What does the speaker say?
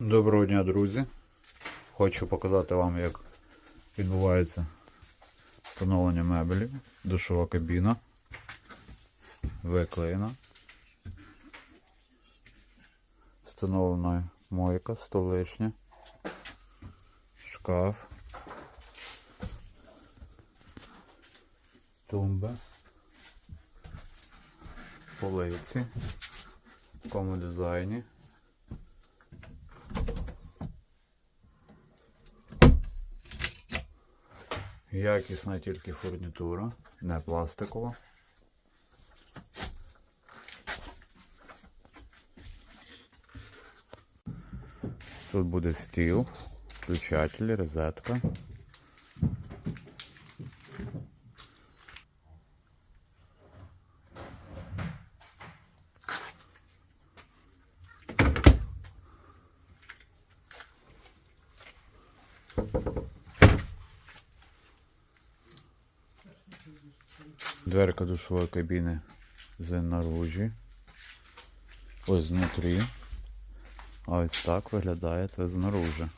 Доброго дня, друзі! Хочу показати вам, як відбувається встановлення мебелів. Душова кабіна. Виклеєна. Встановлена мойка, столишня, шкаф, тумба, полиці в такому дизайні. Якісна тільки фурнітура, не пластикова. Тут буде стіл, включатель, розетка. Дверка душової кабіни знаружі. Ось знутрі. А ось так виглядає це знаружи.